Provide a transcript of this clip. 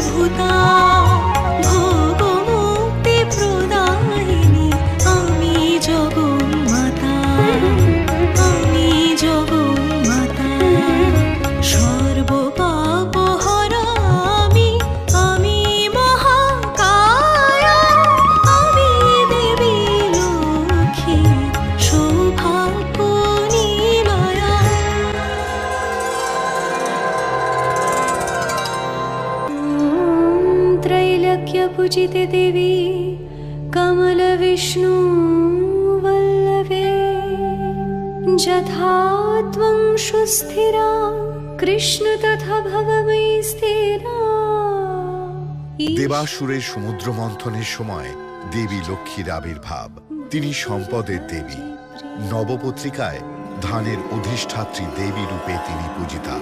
अद्भुता। पूजिते देवी कमलविष्णु वल्लभे यथा त्वं सुस्थिरा कृष्ण तथा भव मयि स्थिरा দেবাসুরের সমুদ্র মন্থনের সময় দেবী লক্ষ্মীর আবির্ভাব তিনি সম্পদের দেবী নবপত্রিকায় ধানের অধিষ্ঠাত্রী দেবী রূপে তিনি পূজিতা